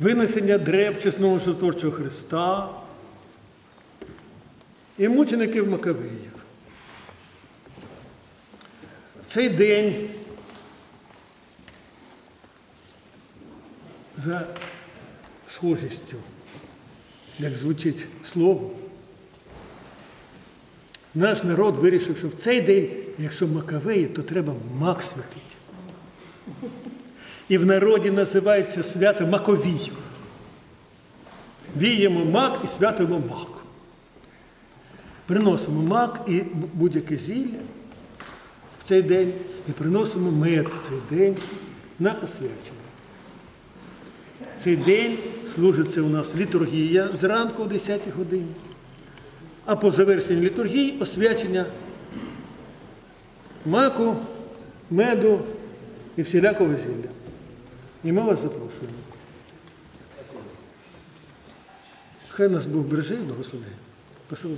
винесення древ чесного житворчого Христа і мучеників Маковеїв. В цей день за схожістю, як звучить слово, наш народ вирішив, що в цей день, якщо Маковеї, то треба мак святити. І в народі називається свято Маковію. Віємо мак і святимо мак. Приносимо мак і будь-яке зілля в цей день і приносимо мед в цей день на освячення. Цей день служиться у нас літургія зранку о 10 годині, а по завершенню літургії освячення маку, меду і всілякого зілля. І ми вас запрошуємо. Хай нас Бог береже і благословляє. Спасибо.